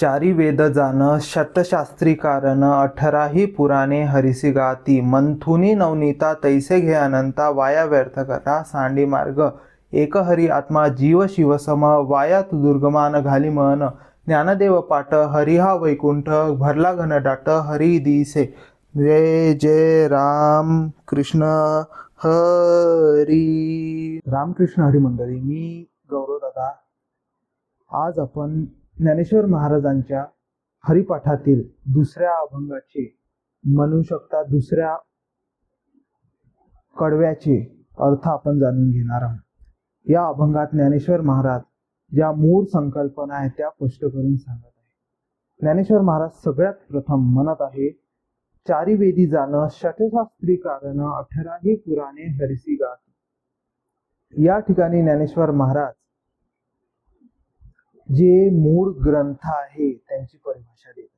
चारी वेद जान शतशास्त्री कारण अठराही पुराणे हरिसी गाती मंथुनी नवनीता तैसे घे अनंता वाया व्यर्थ करा सांडी मार्ग एक हरी आत्मा जीव शिवसम वायात दुर्गमान घाली मन ज्ञानदेव पाट हरिहा वैकुंठ भरला घन डाट हरी दिसे. जय जय राम कृष्ण हरी. रामकृष्ण हरी मंडळी मी गौरव दादा. आज आपण ज्ञानेश्वर महाराजांच्या हरिपाठातील दुसऱ्या अभंगाचे म्हणू शकता दुसऱ्या कडव्याचे अर्थ आपण जाणून घेणार आहोत. या अभंगात ज्ञानेश्वर महाराज ज्या मूळ संकल्पना आहेत त्या स्पष्ट करून सांगत आहे ज्ञानेश्वर महाराज सगळ्यात प्रथम म्हणत आहे चारी वेदी जाणं शटशास्त्री कारण अठराही पुराणे हरिसी गात या ठिकाणी ज्ञानेश्वर महाराज जे मूळ ग्रंथ आहे त्यांची परिभाषा देत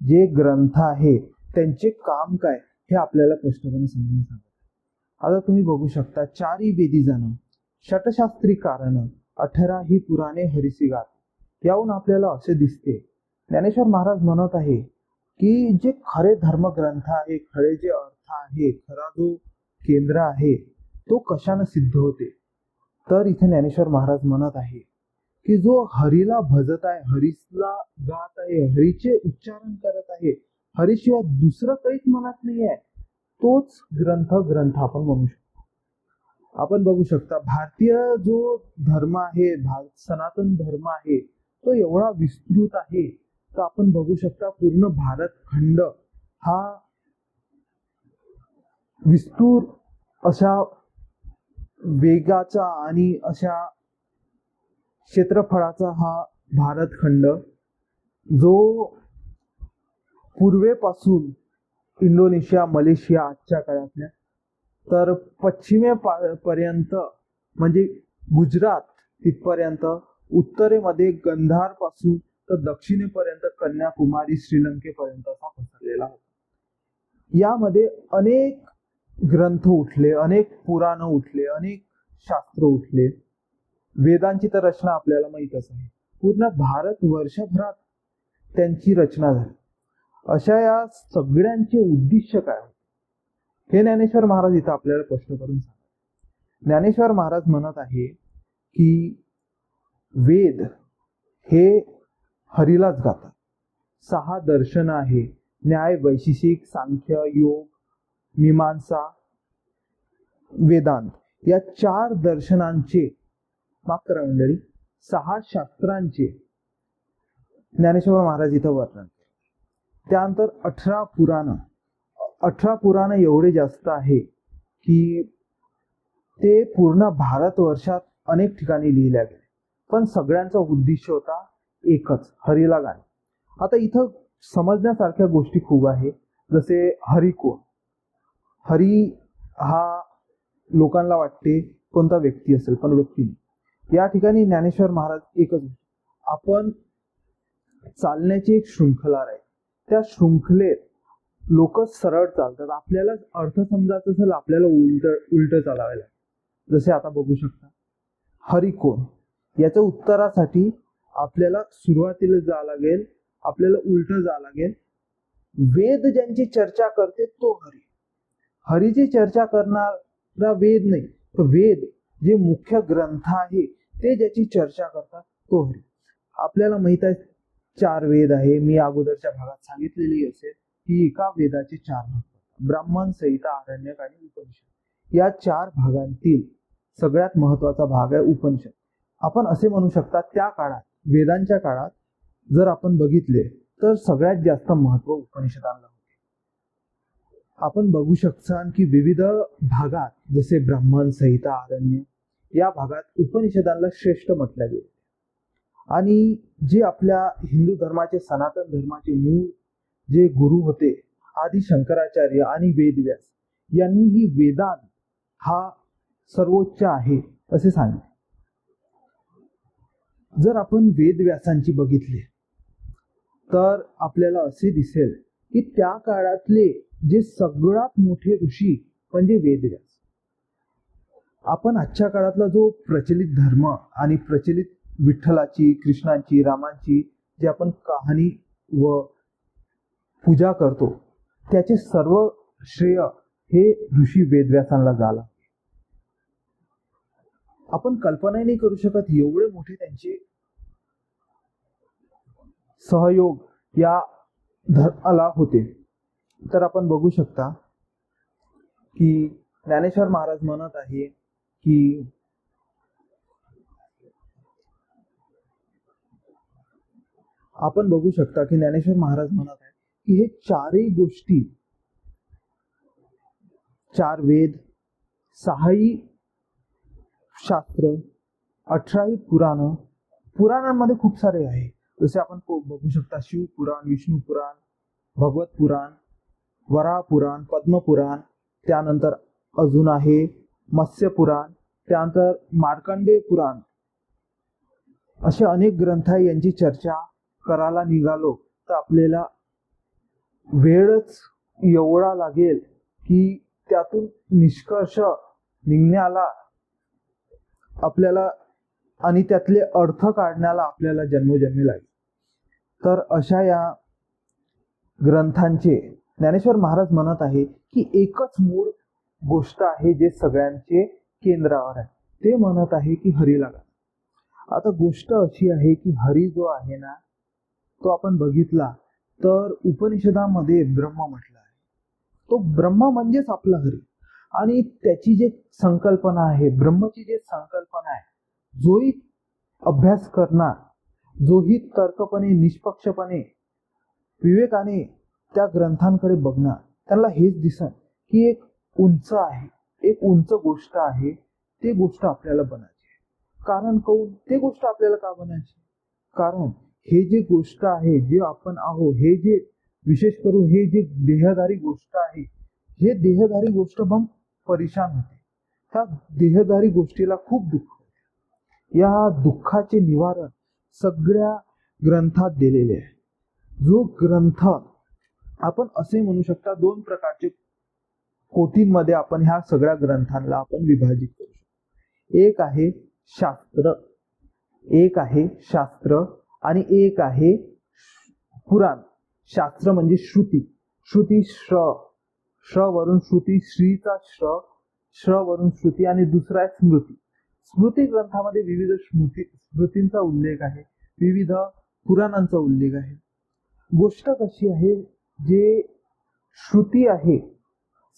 जे ग्रंथ आहे त्यांचे काम काय हे आपल्याला स्पष्टपणे समजून सांगत आता तुम्ही बघू शकता चारी वेदी जण शतशास्त्री कारण अठरा ही पुराणे हरिसी गात. याहून आपल्याला असे दिसते ज्ञानेश्वर महाराज म्हणत आहे की जे खरे धर्मग्रंथ आहे खरे जे अर्थ आहे खरा जो केंद्र आहे तो कशानं सिद्ध होते? तर इथे ज्ञानेश्वर महाराज म्हणत आहे की जो हरीला भजत आहे हरीसला गात आहे हरीचे उच्चारण करत आहे हरीशिवाय दुसरं काहीच मनात नाही आहे तोच ग्रंथ ग्रंथ आपण म्हणू शकतो. आपण बघू शकता भारतीय जो धर्म आहे भारत सनातन धर्म आहे तो एवढा विस्तृत आहे तर आपण बघू शकता पूर्ण भारत खंड हा विस्तूर अशा वेगाचा आणि अशा क्षेत्रफळाचा हा भारतखंड जो पूर्वेपासून इंडोनेशिया मलेशिया आजच्या काळातल्या तर पश्चिमे पा- पर्यंत म्हणजे गुजरात तिथपर्यंत उत्तरेमध्ये गंधारपासून तर दक्षिणेपर्यंत कन्याकुमारी श्रीलंकेपर्यंत असा पसरलेला होता. यामध्ये अनेक ग्रंथ उठले अनेक पुराणं उठले अनेक शास्त्र उठले. वेदांची तर रचना आपल्याला माहीतच आहे. पूर्ण भारत वर्षभरात त्यांची रचना झाली. अशा या सगळ्यांचे उद्दिष्ट काय होते? हे ज्ञानेश्वर महाराज इथं आपल्याला स्पष्ट करून सांगतात. ज्ञानेश्वर महाराज म्हणत आहे की वेद हे हरीलाच गातात. सहा दर्शन आहे न्याय वैशिषिक सांख्य योग मीमांसा वेदांत. या चार दर्शनांचे माफ करा मंडळी सहा शास्त्रांचे ज्ञानेश्वर महाराज इथं वर्णन त्यानंतर अठरा पुराण. अठरा पुराण एवढे जास्त आहे की ते पूर्ण भारतवर्षात अनेक ठिकाणी लिहिल्या गेले. पण सगळ्यांचा उद्दिष्ट होता एकच हरीला गाणे. आता इथं समजण्यासारख्या गोष्टी खूप आहे. जसे हरी कोण? हरी हा लोकांना वाटते कोणता व्यक्ती असेल पण व्यक्ती नाही. या ठिकाणी ज्ञानेश्वर महाराज एकच आपण चालण्याची एक शृंखला आहे. त्या शृंखलेत लोक सरळ चालतात. आपल्याला अर्थ समजायचं असेल आपल्याला उलट उलट चालावे लागेल जसे आता बघू शकता हरी कोण? याच्या उत्तरासाठी आपल्याला सुरुवातीला जावं लागेल आपल्याला उलट जावं लागेल. वेद ज्यांची चर्चा करते तो हरी. हरीची चर्चा करणारा वेद नाही तर वेद जे मुख्य ग्रंथ आहे ते ज्याची चर्चा करतात तो हरी. आपल्याला माहीत आहे चार वेद आहे. मी अगोदरच्या भागात सांगितलेली असेल की एका वेदाचे चार भाग ब्राह्मण संहिता आरण्यक आणि उपनिषद. या चार भागांतील सगळ्यात महत्त्वाचा भाग आहे उपनिषद. आपण असे म्हणू शकता त्या काळात वेदांच्या काळात जर आपण बघितले तर सगळ्यात जास्त महत्त्व उपनिषदांना होते. आपण बघू शकता की विविध भागात जसे ब्राह्मण संहिता आरण्य या भागात उपनिषदांना श्रेष्ठ म्हटल्या गेले. आणि जे आपल्या हिंदू धर्माचे सनातन धर्माचे मूळ जे गुरु होते आदी शंकराचार्य आणि वेदव्यास यांनी ही वेदांत हा सर्वोच्च आहे असे सांगितले. जर आपण वेदव्यासांची बघितले तर आपल्याला असे दिसेल की त्या काळातले जे सगळ्यात मोठे ऋषी म्हणजे वेदव्यास आपण आजच्या काळातला जो प्रचलित धर्म आणि प्रचलित विठ्ठलाची कृष्णांची रामांची जे आपण कहाणी व पूजा करतो त्याचे सर्व श्रेय हे ऋषी वेदव्यासांना झाला. आपण कल्पनाही नाही करू शकत एवढे मोठे त्यांचे सहयोग या धर्माला होते. तर आपण बघू शकता की ज्ञानेश्वर महाराज म्हणत आहे की आपण बघू शकता की ज्ञानेश्वर महाराज म्हणत आहे की हे चारही गोष्टी चार वेद सहाही शास्त्र अठराही पुराण पुराणांमध्ये खूप सारे आहे. जसे आपण बघू शकता शिवपुराण विष्णू पुराण भगवत पुराण वराह पुराण पद्मपुराण त्यानंतर अजून आहे मत्स्य पुराण त्यानंतर मार्कंडेय पुराण. असे अनेक ग्रंथ आहे यांची चर्चा करायला निघालो. तर आपल्याला वेळच एवढा लागेल की त्यातून निष्कर्ष निघण्याला आपल्याला आणि त्यातले अर्थ काढण्याला आपल्याला जन्मोजन्मी लागेल. तर अशा या ग्रंथांचे ज्ञानेश्वर महाराज म्हणत आहे की एकच मूळ गोष्ट आहे जे सगळ्यांचे केंद्रावर आहे. ते म्हणत आहे की हरी लागा. आता गोष्ट अशी आहे की हरी जो आहे ना तो आपण बघितला तर उपनिषदामध्ये ब्रह्म म्हटलं आहे. तो ब्रह्म म्हणजेच आपला हरी. आणि त्याची जे संकल्पना आहे ब्रह्मची जे संकल्पना आहे जोही अभ्यास करणार जोही तर्कपणे निष्पक्षपणे विवेकाने त्या ग्रंथांकडे बघणार त्यांना हेच दिसन की एक उंच आहे. एक उंच गोष्ट आहे. ते गोष्ट आपल्याला बनायची आहे. कारण कौन ते गोष्ट आपल्याला का बनायची? कारण हे जे गोष्ट आहे जे आपण आहो हे जे विशेष करून हे जे देहधारी गोष्ट आहे हे देहधारी गोष्ट मग परेशान होते. त्या देहधारी गोष्टीला खूप दुःख होते. या दुःखाचे निवारण सगळ्या ग्रंथात दिलेले आहे. जो ग्रंथ आपण असे म्हणू शकता दोन प्रकारचे कोटींमध्ये आपण ह्या सगळ्या ग्रंथांना आपण विभाजित करू शकतो. एक आहे शास्त्र एक आहे शास्त्र आणि एक आहे पुराण. शास्त्र म्हणजे श्रुती. श्रुती श्र. श्र वरून श्रुती श्रीचा श्र. श्र वरून श्रुती आणि दुसरा आहे स्मृती. स्मृती ग्रंथामध्ये विविध स्मृती स्मृतींचा उल्लेख आहे. विविध पुराणांचा उल्लेख आहे. गोष्ट कशी आहे जे श्रुती आहे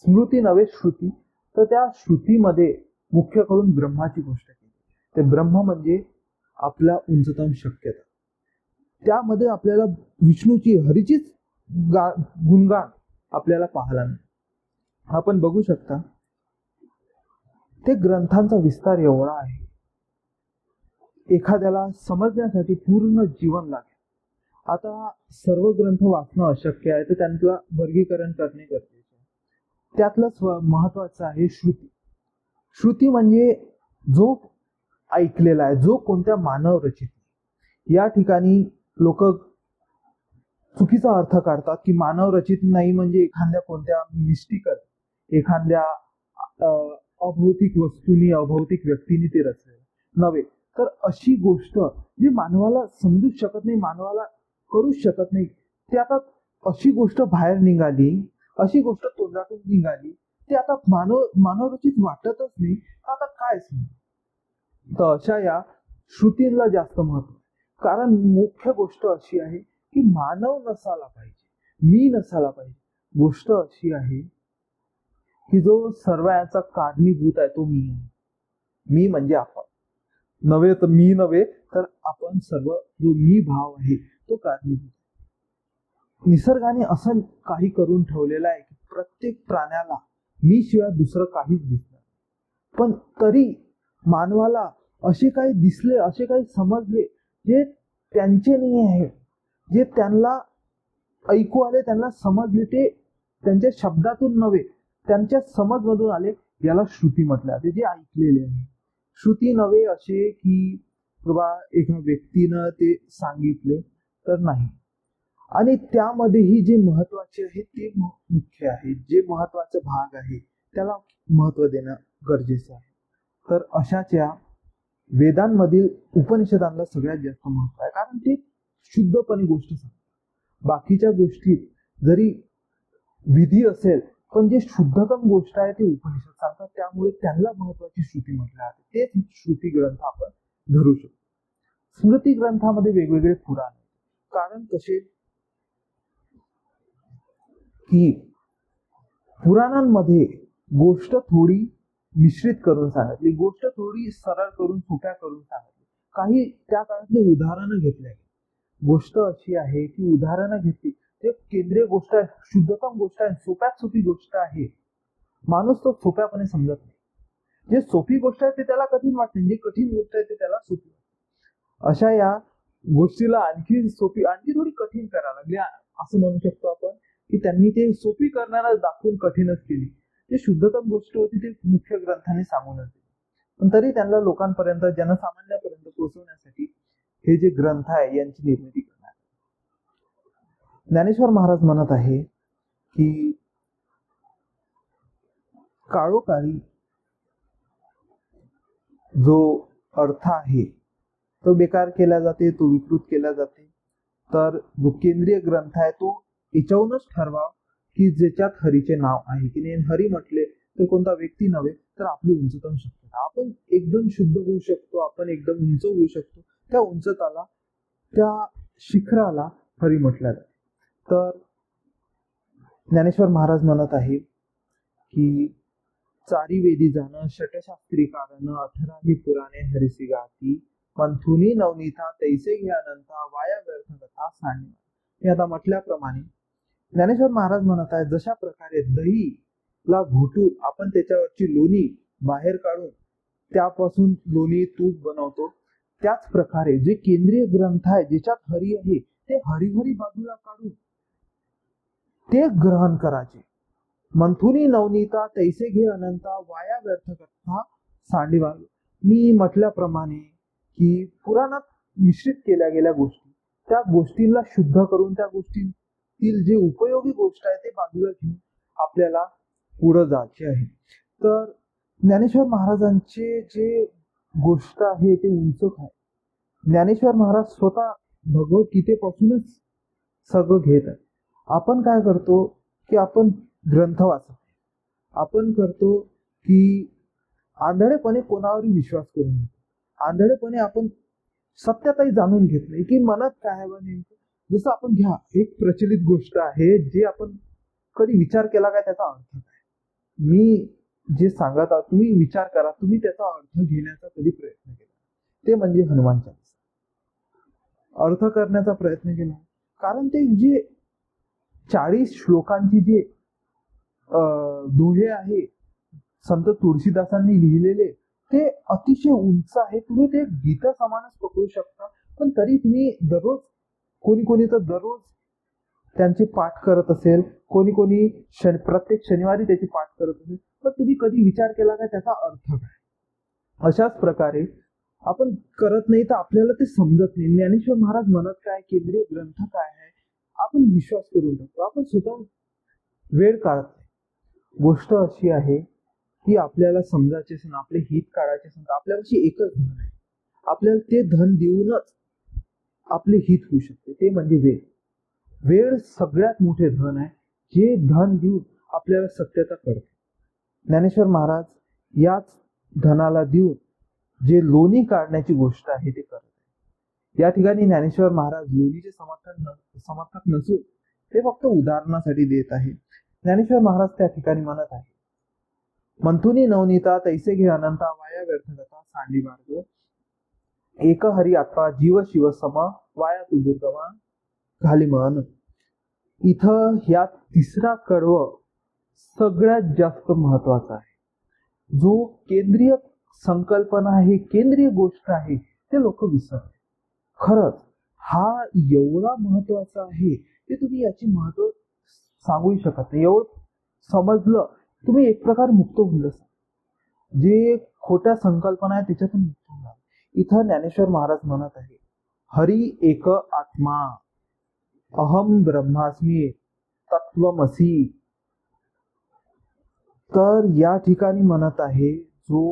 स्मृती नव्हे श्रुती. तर त्या श्रुतीमध्ये मुख्य करून ब्रह्माची गोष्ट केली. ते ब्रह्म म्हणजे आपला उंचतम शक्यता. त्यामध्ये आपल्याला विष्णूची हरीचीच गा गुणगान आपल्याला पाहायला मिळेल आपण बघू शकता ते ग्रंथांचा विस्तार एवढा आहे. एखाद्याला समजण्यासाठी पूर्ण जीवन लागेल. आता सर्व ग्रंथ वाचणं अशक्य आहे तर त्यांचं वर्गीकरण करणे गरजेचे त्यातलंच त्यातलं स्व महत्वाचं आहे श्रुती श्रुती म्हणजे जो ऐकलेला आहे जो कोणत्या मानव रचित नाही. या ठिकाणी लोक चुकीचा अर्थ काढतात की मानव रचित नाही म्हणजे एखाद्या कोणत्या मिस्टिकल एखाद्या अभौतिक वस्तूनी अभौतिक व्यक्तीने ते रचले नव्हे तर अशी गोष्ट जी मानवाला समजूच शकत नाही मानवाला करूच शकत नाही ते आता अशी गोष्ट बाहेर निघाली अशी गोष्ट तोंडातून निघाली. ते आता मानव मानवरचित वाटतच नाही. तर आता काय तर अशा या श्रुतींना जास्त महत्त्व आहे. कारण मुख्य गोष्ट अशी आहे की मानव नसायला पाहिजे. मी नसायला पाहिजे. गोष्ट अशी आहे की जो सर्व याचा कारणीभूत आहे तो मी मी म्हणजे आपण. नव्हे तर मी नव्हे तर आपण सर्व जो मी भाव आहे तो कारणीभूत निसर्गाने असं काही करून ठेवलेलं आहे की प्रत्येक प्राण्याला मी शिवाय दुसरं काहीच दिसणार. पण तरी मानवाला असे काही दिसले असे काही समजले जे त्यांचे नाही आहे जे त्यांना ऐकू आले त्यांना समजले ते त्यांच्या शब्दातून नव्हे त्यांच्या समजमधून आले याला श्रुती म्हटलं जाते जे ऐकलेले आहे. श्रुती नव्हे असे की बाबा एका व्यक्तीनं ते सांगितले तर नाही. आणि त्यामध्येही जे महत्त्वाचे आहे ते म- मुख्य आहे. जे महत्त्वाचा भाग आहे त्याला महत्त्व देणं गरजेचं आहे. तर अशाच या वेदांमधील उपनिषदांना सगळ्यात जास्त महत्त्व आहे. कारण ते शुद्धपणे गोष्ट सांगतात. बाकीच्या गोष्टीत जरी विधी असेल पण जे शुद्धतम गोष्ट आहे ते उपनिषद सांगतात. त्यामुळे त्यांना महत्वाची श्रुती म्हटलं आहे तेच श्रुती ग्रंथ आपण धरू शकतो. स्मृती ग्रंथामध्ये वेगवेगळे पुराण कारण कसे की पुराणांमध्ये गोष्ट थोडी मिश्रित करून सांगितली गोष्ट थोडी सरळ करून सोप्या करून सांगितली. काही त्या काळातले उदाहरणं घेतले. गोष्ट अशी आहे की उदाहरणं घेतली. ते केंद्रीय गोष्ट आहे शुद्धतम गोष्ट आहे सोप्यात सोपी गोष्ट आहे. माणूस तो सोप्यापणे समजत नाही. जे सोपी गोष्ट आहे ते त्याला कठीण वाटते जे कठीण गोष्ट आहे ते त्याला सोपी वाटते. अशा या गोष्टीला आणखी सोपी आणखी थोडी कठीण करायला लागली. असं म्हणू शकतो आपण. की त्यांनी ते सोपी करण्याला दाखवून कठीणच केली. जे शुद्धतम गोष्ट होती ते मुख्य ग्रंथाने सांगूनच दिली पण तरी त्यांना लोकांपर्यंत जनसामान्यापर्यंत पोहोचवण्यासाठी हे जे ग्रंथ आहे यांची निर्मिती करणार. ज्ञानेश्वर महाराज म्हणत आहे की काळोकाळी जो अर्थ आहे तो बेकार केला जाते तो विकृत केला जाते तर जो केंद्रीय ग्रंथ आहे तो याच्याहूनच ठरवा की ज्याच्यात हरीचे नाव आहे की नाही. हरी म्हटले तर कोणता व्यक्ती नव्हे तर आपली उंचतम शक्यता आपण एकदम शुद्ध होऊ शकतो आपण एकदम उंच होऊ शकतो. त्या उंचताला त्या शिखराला हरी म्हटल्या जाते. तर ज्ञानेश्वर महाराज म्हणत आहे की चारी वेदी जाणं षटशास्त्री कारण अठराही पुराणे हरिसी गाती मंथुनी नवनीता तैसे घ्यानंता वाया व्यर्थ कथा सांडणे हे आता म्हटल्याप्रमाणे ज्ञानेश्वर महाराज म्हणत आहे जशा प्रकारे दही ला घोटून आपण त्याच्यावरची लोणी बाहेर काढून त्यापासून लोणी तूप बनवतो त्याच प्रकारे जे केंद्रीय ग्रंथ आहे ज्याच्यात हरी आहे ते हरिहरी बाजूला काढून ते ग्रहण करायचे. मंथुनी नवनीता तैसे घे अनंता वाया व्यर्थ करता सांडी मी म्हटल्याप्रमाणे की पुराणात मिश्रित केल्या गेल्या गोष्टी त्या गोष्टींना शुद्ध करून त्या गोष्टी गोष्टीतील जे उपयोगी गोष्ट आहे ते बाजूला घेऊन आपल्याला पुढं जायचे आहे. तर ज्ञानेश्वर महाराजांचे जे गोष्ट आहे ते उंचक आहे. ज्ञानेश्वर महाराज स्वतः भगवद्गीतेपासूनच सगळं घेत आहे आपण काय करतो की आपण ग्रंथ वाचतो. आपण करतो की आंधळेपणे कोणावरही विश्वास करून घेतो. आंधळेपणे आपण सत्यताही जाणून घेत नाही की मनात काय आहे बा नेमकं? जसं आपण घ्या एक प्रचलित गोष्ट आहे जे आपण कधी विचार केला काय त्याचा अर्थ काय मी जे सांगत आहोत तुम्ही विचार करा तुम्ही त्याचा अर्थ घेण्याचा कधी प्रयत्न केला ते म्हणजे हनुमान चालीसा. अर्थ करण्याचा प्रयत्न केला कारण ते जे चाळीस श्लोकांची जे दोहे आहे संत तुळशीदासांनी लिहिलेले ते अतिशय उंच आहे. तुम्ही ते गीता समानच पकडू शकता. पण तरी तुम्ही दररोज कोणी कोणी तर दररोज त्यांचे पाठ करत असेल कोणी कोणी शन प्रत्येक शनिवारी त्याचे पाठ करत असेल पण तुम्ही कधी विचार केला काय त्याचा अर्थ काय? अशाच प्रकारे आपण करत नाही तर आपल्याला ते समजत नाही. ज्ञानेश्वर महाराज म्हणत काय केंद्रीय ग्रंथ काय आहे आपण विश्वास करून टाकतो. आपण स्वतः वेळ काढत नाही. गोष्ट अशी आहे की आपल्याला समजायचे असेल आपले हित काढायचे असेल आपल्यापाशी एकच धन आहे. आपल्याला ते धन देऊनच आपले हित होऊ शकते. ते म्हणजे वेळ. वेळ सगळ्यात मोठे धन आहे. जे धन देऊन आपल्याला सत्यता कळते ज्ञानेश्वर महाराज याच धनाला देऊन जे लोणी काढण्याची गोष्ट आहे ते करत आहे या ठिकाणी ज्ञानेश्वर महाराज लोणीचे समर्थन समर्थक नसून ते फक्त उदाहरणासाठी देत आहे ज्ञानेश्वर महाराज त्या ठिकाणी म्हणत आहे मंथुनी नवनीता तैसे घे अनंता वाया व्यर्थकता सांडी मार्ग एक हरी आत्मा जीव शिव समा वाया तू दुर्गमा घाली मन इथं ह्या तिसरा कडव सगळ्यात जास्त महत्त्वाचा आहे. जो केंद्रीय संकल्पना आहे केंद्रीय गोष्ट आहे ते लोक विसरतात. खरंच हा एवढा महत्त्वाचा आहे की तुम्ही याची महत्त्व सांगू शकत नाही. एवढं समजलं तुम्ही एक प्रकार मुक्त होऊन जे खोट्या संकल्पना आहे त्याच्यातून इथं ज्ञानेश्वर महाराज म्हणत आहे हरी एक आत्मा अहम ब्रह्मास्मी तत्वमसी तर या ठिकाणी म्हणत आहे जो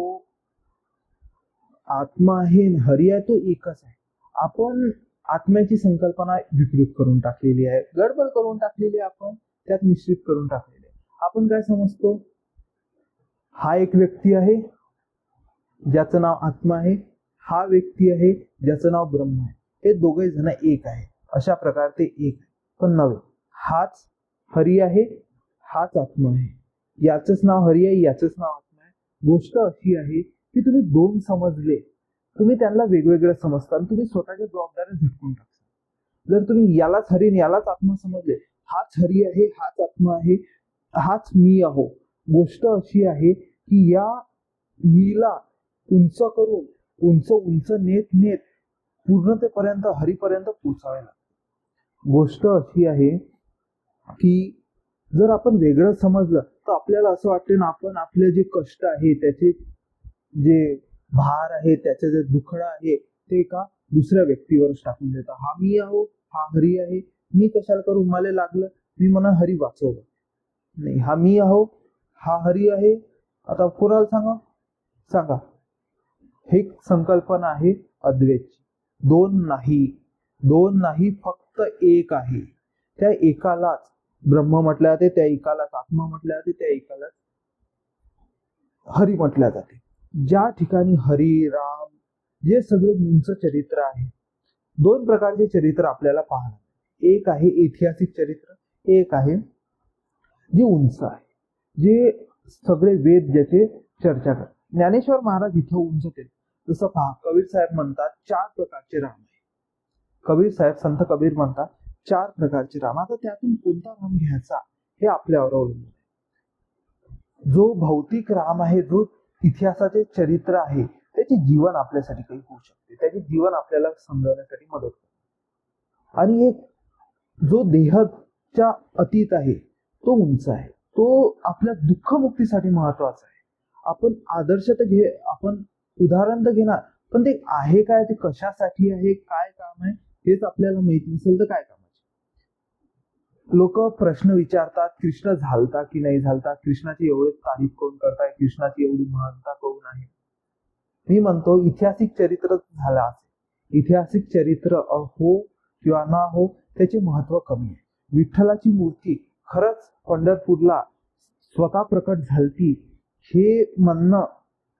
आत्मा आहे हरी आहे तो एकच आहे. आपण आत्म्याची संकल्पना विकृत करून टाकलेली आहे. गडबड करून टाकलेली आहे आपण त्यात मिश्रित करून टाकलेली आहे. आपण काय समजतो? हा एक व्यक्ती आहे ज्याचं नाव आत्मा आहे. हा व्यक्ती आहे ज्याचं नाव ब्रह्म आहे. हे दोघे जण एक आहे. अशा प्रकार ते एक पण नव्हे. हाच हरी आहे हाच आत्मा आहे. याचंच नाव हरी आहे याचंच नाव आत्मा आहे. गोष्ट अशी आहे की तुम्ही दोन समजले. तुम्ही त्यांना वेगवेगळं समजता आणि तुम्ही स्वतःच्या जबाबदाऱ्या झटकून टाकता. जर तुम्ही यालाच हरी आणि यालाच आत्मा समजले हाच हरी आहे हाच आत्मा आहे हाच मी आहो. गोष्ट अशी आहे की या मीला उंच करून उंच उंच नेत नेत पूर्णतेपर्यंत हरीपर्यंत पोचावे लागते. गोष्ट अशी आहे की जर आपण वेगळं समजलं तर आपल्याला असं वाटते ना आपण आपले जे कष्ट आहे त्याचे जे भार आहे त्याचे जे दुखणं आहे ते एका दुसऱ्या व्यक्तीवरच टाकून देतात हा मी आहो हा हरी आहे मी कशाला करू? मला लागलं मी म्हणा हरी वाचवलं. नाही हा मी आहो हा हरी आहे. आता कोणाला सांगा सांगा. हे संकल्पना आहे अद्वैतची दोन नाही. दोन नाही फक्त एक आहे. त्या एकालाच ब्रह्म म्हटल्या जाते त्या एकालाच आत्मा म्हटल्या जाते त्या एकालाच हरी म्हटल्या जाते. ज्या ठिकाणी हरी राम जे सगळे उंच चरित्र आहे. दोन प्रकारचे चरित्र आपल्याला पाहणार. एक आहे ऐतिहासिक चरित्र एक आहे जे उंच आहे. जे सगळे वेद ज्याचे चर्चा करतात. ज्ञानेश्वर महाराज इथं उंच ते जसं पहा कबीर साहेब म्हणतात चार प्रकारचे राम आहे कबीर साहेब संत कबीर म्हणतात चार प्रकारचे राम. आता त्यातून कोणता राम घ्यायचा हे आपल्यावर अवलंबून आहे. जो भौतिक राम आहे जो इतिहासाचे चरित्र आहे त्याचे जीवन आपल्यासाठी काही होऊ शकते. त्याचे जीवन आपल्याला समजवण्यासाठी मदत करते. आणि एक जो देहच्या अतीत आहे तो उंच आहे. तो आपल्या दुःखमुक्तीसाठी महत्त्वाचा आहे. आपण आदर्श तर घे आपण उदाहरण तर घेणार. पण ते आहे काय? ते कशासाठी आहे? काय काम आहे? हेच आपल्याला माहीत नसेल तर काय कामाचे लोक प्रश्न विचारतात कृष्ण झालता की नाही झालता? कृष्णाची एवढी तारीफ कोण करताय? कृष्णाची एवढी महानता कोण आहे? मी म्हणतो ऐतिहासिक चरित्र झालं असेल. ऐतिहासिक चरित्र हो किंवा ना हो त्याचे महत्त्व कमी आहे. विठ्ठलाची मूर्ती खरंच पंढरपूरला स्वतः प्रकट झालती हे म्हणणं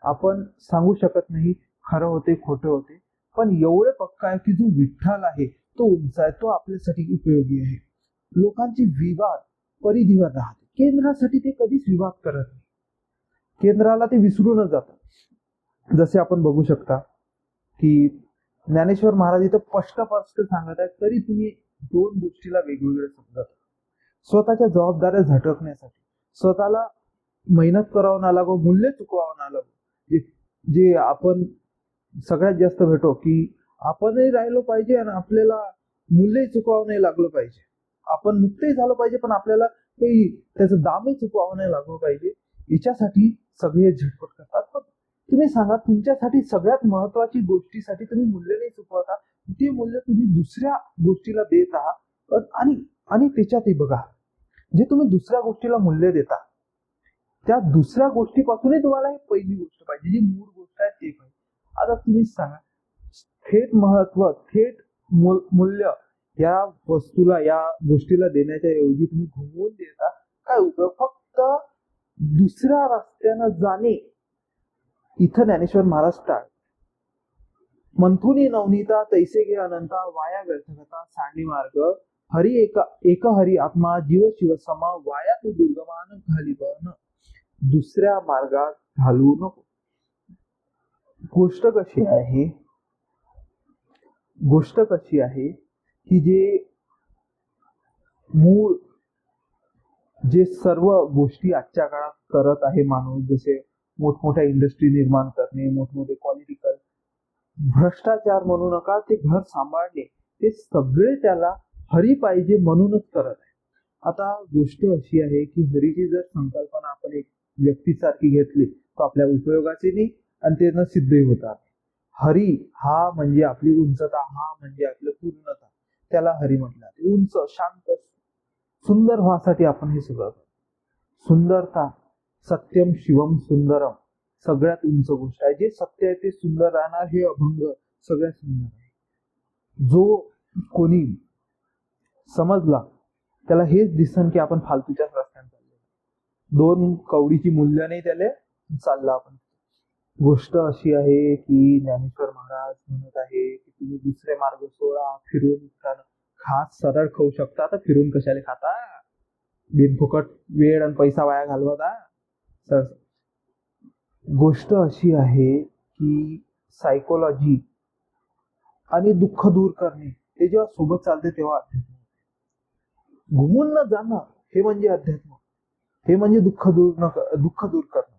आपण सांगू शकत नाही खरं होते खोटे होते. पण एवढे पक्का आहे की जो विठ्ठल आहे तो उंच आहे तो आपल्यासाठी उपयोगी आहे. लोकांचे विवाद परिधीवर राहते. केंद्रासाठी ते कधीच विवाद करत नाही. केंद्राला ते विसरूनच जातात. जसे आपण बघू शकता की ज्ञानेश्वर महाराज इथं स्पष्ट सांगत आहेत तरी तुम्ही दोन गोष्टीला वेगवेगळे समजत स्वतःच्या जबाबदाऱ्या झटकण्यासाठी. स्वतःला मेहनत करावं ना लागो मूल्य चुकवावं ना लागो. जे आपण सगळ्यात जास्त भेटो की आपणही राहिलो पाहिजे आणि आपल्याला मूल्यही चुकवावं नाही लागलं पाहिजे. आपण मुक्तही झालं पाहिजे पण आपल्याला काही त्याचं दामही चुकवावं नाही लागलं पाहिजे. याच्यासाठी सगळे झटपट करतात. पण तुम्ही सांगा तुमच्यासाठी सगळ्यात महत्वाची गोष्टीसाठी तुम्ही मूल्य नाही चुकवता. ते मूल्य तुम्ही दुसऱ्या गोष्टीला देत आहात. आणि आणि त्याच्यातही बघा जे तुम्ही दुसऱ्या गोष्टीला मूल्य देता त्या दुसऱ्या गोष्टीपासूनही तुम्हाला ही पहिली गोष्ट पाहिजे जी मूळ गोष्ट आहे ते पाहिजे. आता तुम्ही सांगा थेट महत्त्व थेट मूल्य या वस्तूला या गोष्टीला देण्याच्या ऐवजी तुम्ही घुमवून देता काय उपयोग? फक्त दुसऱ्या रस्त्यानं जाणे. इथं ज्ञानेश्वर महाराज टाळ मंथुनी नवनीता तैसे घे अनंता वाया व्यर्थकता सांडी मार्ग. हरी एक एक हरी आत्मा जीव शिव समा वाया तू दुर्गमान घाली बन दुसऱ्या मार्गात घालवू नको. गोष्ट कशी आहे? गोष्ट कशी आहे की जे मूळ जे सर्व गोष्टी आजच्या काळात करत आहे माणूस जसे मोठमोठ्या इंडस्ट्री निर्माण करणे मोठमोठे पॉलिटिकल भ्रष्टाचार म्हणू नका ते घर सांभाळणे ते सगळे त्याला हरी पाहिजे म्हणूनच करत आहे. आता गोष्ट अशी आहे की हरीची जर संकल्पना आपण एक व्यक्तीसारखी घेतली तर आपल्या उपयोगाचे नाही आणि ते न सिद्धही होतात. हरी हा म्हणजे आपली उंचता हा म्हणजे आपलं पूर्णता. त्याला हरी म्हटलं उंच शांत सुंदर व्हासाठी आपण हे सगळं सुंदरता सत्यम शिवम सुंदरम सगळ्यात उंच गोष्ट आहे. जे सत्य आहे ते सुंदर राहणार हे अभंग सगळ्यात सुंदर आहे. जो कोणी समजला त्याला हेच दिसन की आपण फालतूच्या दोन कवडीची मूल्य नाही त्याले चालला आपण. गोष्ट अशी आहे की ज्ञानेश्वर महाराज म्हणत आहे की तुम्ही दुसरे मार्ग सोडा फिरून खास सरळ खाऊ शकता तर फिरून कशाला खाता? बिनफुकट वेळ आणि पैसा वाया घालवता. सर गोष्ट अशी आहे की सायकोलॉजी आणि दुःख दूर करणे हे जेव्हा सोबत चालते तेव्हा अध्यात्म घुमून न जाणं हे म्हणजे अध्यात्म. हे म्हणजे दुःख दूर न दुःख दूर करणं.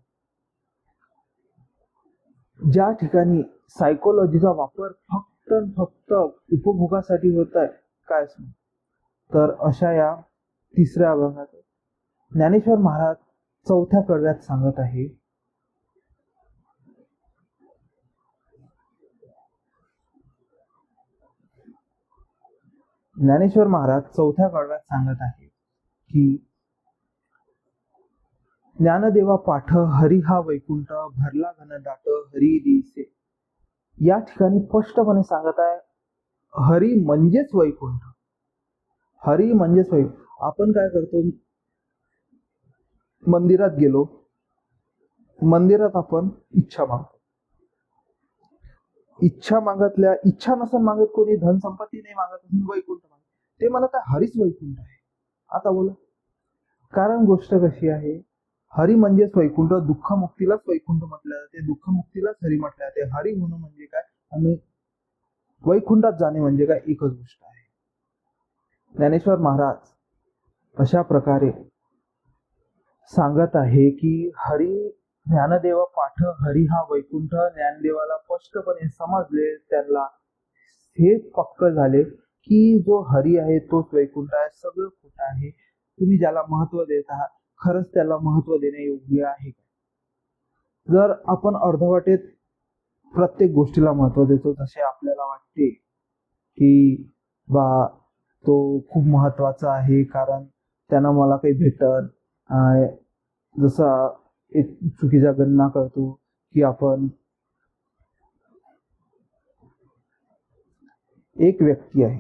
ज्या ठिकाणी सायकोलॉजीचा वापर फक्त फक्त उपभोगासाठी होत आहे काय तर अशा या तिसऱ्या भागात ज्ञानेश्वर महाराज चौथ्या कडव्यात सांगत आहे ज्ञानेश्वर महाराज चौथ्या कडव्यात सांगत आहे की ज्ञानदेवा पाठ हरी हा वैकुंठ भरला घन दाट हरी दिसे. या ठिकाणी स्पष्टपणे सांगत आहे हरी म्हणजेच वैकुंठ. हरी म्हणजेच वैकुंठ आपण काय करतो? मंदिरात गेलो. मंदिरात आपण इच्छा मागतो. इच्छा मागतल्या इच्छा नसून मागत कोणी धन संपत्ती नाही मागत असून वैकुंठ मागत. ते म्हणत आहे हरीच वैकुंठ आहे. आता बोला. कारण गोष्ट कशी आहे? हरी म्हणजेच वैकुंठ दुःख मुक्तीलाच वैकुंठ म्हटलं जाते. दुःख मुक्तीलाच हरी म्हटलं जाते. हरी होणं म्हणजे काय? आणि वैकुंठात जाणे म्हणजे काय? एकच गोष्ट आहे. ज्ञानेश्वर महाराज अशा प्रकारे सांगत आहे की हरी ज्ञानदेव पाठ हरी हा वैकुंठ ज्ञानदेवाला स्पष्टपणे समजले त्यांना हे पक्क झाले की जो हरी आहे तोच वैकुंठ आहे सगळं खोटं आहे. तुम्ही ज्याला महत्त्व देत आहात खरंच त्याला महत्त्व देणे योग्य आहे जर आपण अर्धवाटेत प्रत्येक गोष्टीला महत्त्व देतो जसे आपल्याला वाटते की बा तो खूप महत्त्वाचा आहे कारण त्यांना मला काही भेटन जसा एक चुकीचा गणना करतो की आपण एक व्यक्ती आहे.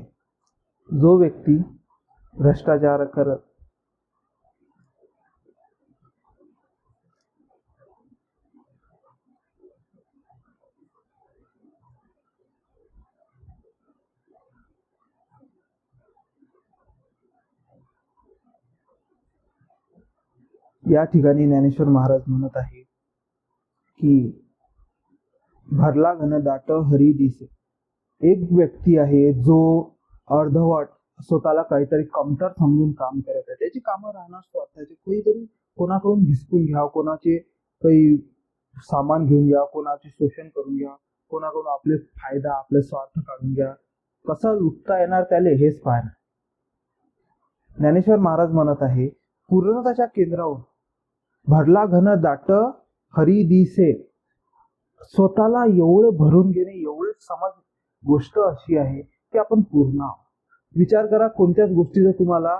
जो व्यक्ती भ्रष्टाचार करत या ठिकाणी ज्ञानेश्वर महाराज म्हणत आहे की भरला घन दाट हरी दिसे. एक व्यक्ती आहे जो अर्धवट स्वतःला काहीतरी कमतर समजून काम करत आहे. त्याची कामं राहणार स्वार्थाची. काहीतरी कोणाकडून हिसकून घ्या कोणाचे काही सामान घेऊन घ्या कोणाचे शोषण करून घ्या कोणाकडून आपले फायदा आपले स्वार्थ काढून घ्या कसा लुटता येणार त्याले हेच पाहणार. ज्ञानेश्वर महाराज म्हणत आहे पूर्णताच्या केंद्रावर भरला घन दाट हरी दिसे स्वतःला एवढं भरून घेणे एवढं समज गोष्ट अशी आहे की आपण पूर्ण आहोत. विचार करा कोणत्याच गोष्टीचं तुम्हाला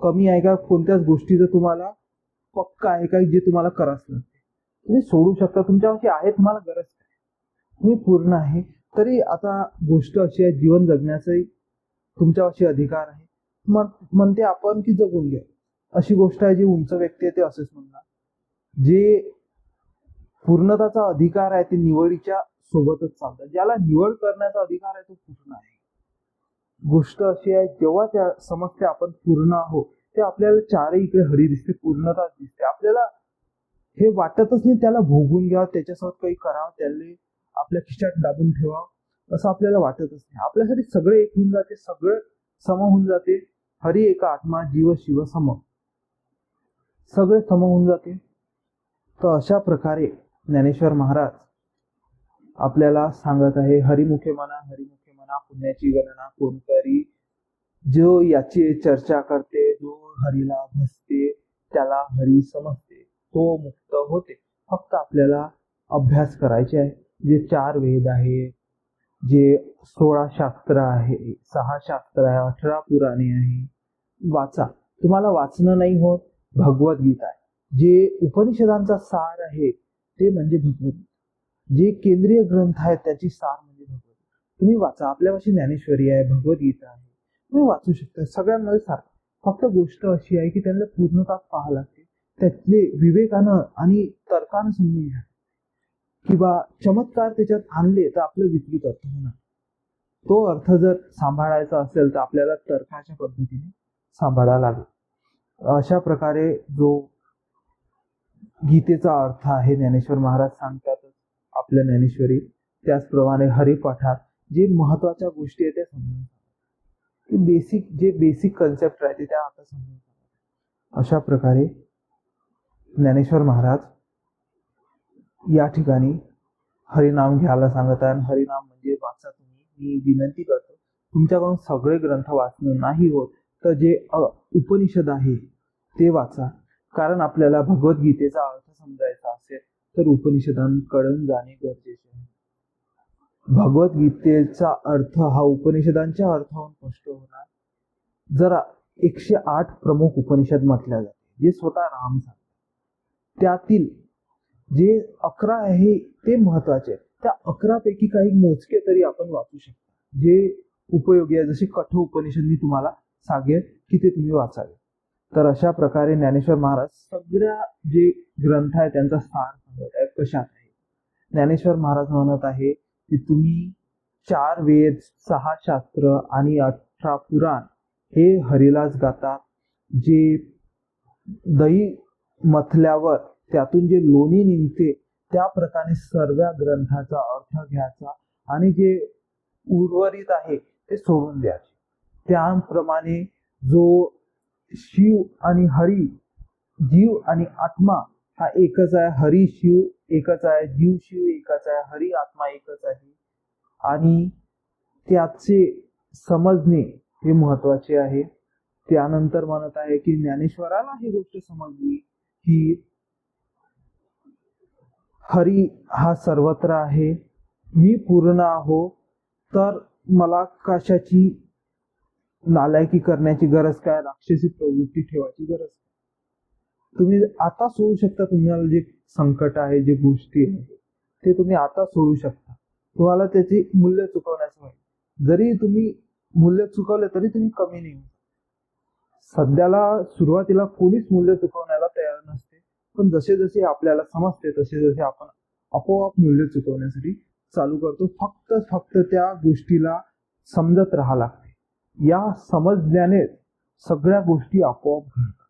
कमी आहे का कोणत्याच गोष्टीचं तुम्हाला पक्का आहे का जे तुम्हाला कराच लागते. तुम्ही सोडू शकता तुमच्यापाशी आहे तुम्हाला गरज नाही तुम्ही पूर्ण आहे तरी आता गोष्ट अशी आहे जीवन जगण्याचाही तुमच्यापाशी अधिकार आहे. म्हणते आपण की जगून घ्या. अशी गोष्ट आहे जी उंच व्यक्ती आहे ते असेच म्हणणार. जे पूर्णताचा अधिकार आहे ते निवडीच्या सोबतच चालतात ज्याला निवड करण्याचा अधिकार आहे तो पूर्ण आहे. गोष्ट अशी आहे जेव्हा त्या समजते आपण पूर्ण आहोत ते आपल्याला चारही इकडे हरी दिसते पूर्णताच दिसते. आपल्याला हे वाटतच नाही त्याला भोगून घ्यावं त्याच्यासोबत काही करावं त्याला आपल्या खिशात दाबून ठेवावं असं आपल्याला वाटतच नाही. आपल्यासाठी सगळे एक होऊन जाते सगळं सम होऊन जाते. हरी एका आत्मा जीव शिव सम. सगळे सम होऊन जाते तर अशा प्रकारे ज्ञानेश्वर महाराज आपल्याला सांगत आहे हरिमुखे म्हणा हरिमुखे म्हणा पुण्याची गणना कोण करी? जो याची चर्चा करते जो हरीला भसते त्याला हरी समजते तो मुक्त होते. फक्त आपल्याला अभ्यास करायचे आहे. जे चार वेद आहे जे सोळा शास्त्र आहे सहा शास्त्र आहे अठरा पुराणे आहे वाचा. तुम्हाला वाचणं नाही होत भगवद्गीता आहे. जे उपनिषदांचा सार आहे ते म्हणजे भगवद्गीता जे केंद्रीय ग्रंथ आहेत त्याची सार म्हणजे भगवद्गीता तुम्ही वाचा आपल्यापाशी ज्ञानेश्वरी आहे भगवद्गीता आहे. तुम्ही वाचू शकता सगळ्यांमध्ये सारखं. फक्त गोष्ट अशी आहे की त्यांना पूर्णता पाहावं लागते. त्यातले विवेकानं आणि तर्कानं समजून घ्या. किंवा चमत्कार त्याच्यात आणले तर आपलं विकृत अर्थ होणार. तो अर्थ जर सांभाळायचा असेल तर आपल्याला तर्काच्या पद्धतीने सांभाळावा लागेल. अशा प्रकारे जो गीतेचा अर्थ आहे ज्ञानेश्वर महाराज सांगतातच आपल्या ज्ञानेश्वरी त्याचप्रमाणे हरिपाठात जे महत्त्वाच्या गोष्टी आहेत त्या समजून की बेसिक जे बेसिक कन्सेप्ट राहते त्या आता समजून अशा प्रकारे ज्ञानेश्वर महाराज या ठिकाणी हरिनाम घ्यायला सांगत आहे आणि हरिनाम म्हणजे वाचा तुम्ही. मी विनंती करतो तुमच्याकडून सगळे ग्रंथ वाचणं नाही होत. जे उपनिषद आहे ते वाचा. कारण आपल्याला भगवद्गीतेचा अर्थ समजायचा असेल तर उपनिषदांकडून जाणे गरजेचे आहे. भगवद्गीतेचा अर्थ हा उपनिषदांच्या अर्थाहून स्पष्ट होणार. जरा एकशे आठ प्रमुख उपनिषद म्हटल्या जाते जे स्वतः राम सांगतात. त्यातील जे अकरा आहे ते महत्त्वाचे त्या अकरा पैकी काही मोजके तरी आपण वाचू शकतो. जे उपयोगी आहे जसे कठोर उपनिषद मी तुम्हाला सांगेल की ते तुम्ही वाचावे? तर अशा प्रकारे ज्ञानेश्वर महाराज सगळ्या जे ग्रंथ आहे त्यांचा सार सांगत आहे कशात आहे ज्ञानेश्वर महाराज म्हणत आहे की तुम्ही चार वेद सहा शास्त्र आणि अठरा पुराण हे हरिलास गातात जे दही मथल्यावर त्यातून जे लोणी निघते त्या प्रकारे सर्व ग्रंथाचा अर्थ घ्यायचा आणि जे उर्वरित आहे ते सोडून द्यायचे. त्याप्रमाणे जो शिव आणि हरी जीव आणि आत्मा हा एकच आहे. हरी शिव एकच आहे. जीव शिव एकच आहे. हरी आत्मा एकच आहे. आणि त्याचे समजणे हे महत्त्वाचे आहे. त्यानंतर म्हणत आहे की ज्ञानेश्वराला ही गोष्ट समजली की हरी हा सर्वत्र आहे. मी पूर्ण आहो तर मला कशाची नालायकी करण्याची गरज काय? राक्षसी प्रवृत्ती ठेवायची गरज काय? तुम्ही आता सोडू शकता तुम्हाला जे संकट आहे जे गोष्टी आहे ते तुम्ही आता सोडू शकता. तुम्हाला त्याची मूल्य चुकवण्याचं होईल. जरी तुम्ही मूल्य चुकवले तरी तुम्ही कमी नाही सध्याला सुरुवातीला कोणीच मूल्य चुकवण्याला तयार नसते. पण जसे जसे आपल्याला समजते तसे जसे आपण आपोआप मूल्य चुकवण्यासाठी चालू करतो. फक्त फक्त त्या गोष्टीला समजत राहा लागते. या समजल्याने सगळ्या गोष्टी आपोआप घडतात.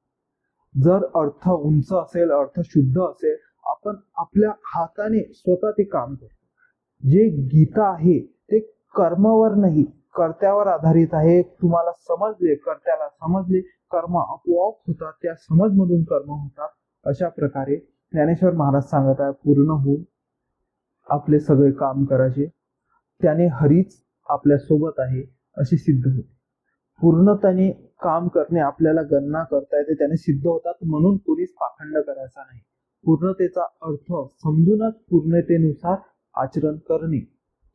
जर अर्थ उंच असेल अर्थ शुद्ध असेल आपण आपल्या हाताने स्वतः ते काम करतो. जे गीता आहे ते कर्मावर नाही कर्त्यावर आधारित आहे. तुम्हाला समजले कर्त्याला समजले कर्म आपोआप होतात. त्या समजमधून कर्म होतात. अशा प्रकारे ज्ञानेश्वर महाराज सांगत आहे पूर्ण होऊन आपले सगळे काम करायचे. त्याने हरीच आपल्यासोबत आहे अशी सिद्ध होते. पूर्णतेने काम करणे आपल्याला गणना करता येते त्याने सिद्ध होतात. म्हणून पोलीस पाखंड करायचा नाही. पूर्णतेचा अर्थ समजूनच पूर्णतेनुसार आचरण करणे.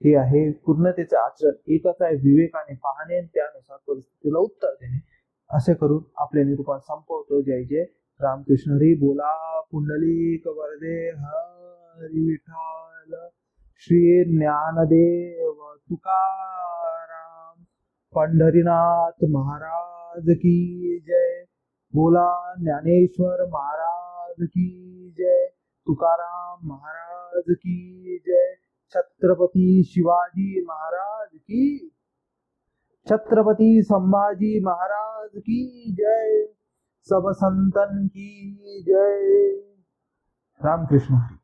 हे आहे पूर्णतेचे आचरण. एकच आहे विवेकाने पाहणे त्यानुसार परिस्थितीला उत्तर देणे. असे करून आपले निरूपण संपवतो. जय जय रामकृष्ण. हरी बोला. पुंडलिक वरदे. हरी विठ्ठल. श्री ज्ञानदेव तुकार पंढरीनाथ महाराज की जय। बोला ज्ञानेश्वर महाराज की जय। तुकाराम महाराज की जय। छत्रपती शिवाजी महाराज की छत्रपती संभाजी महाराज की जय। सब संतन की जय। रामकृष्ण हरी।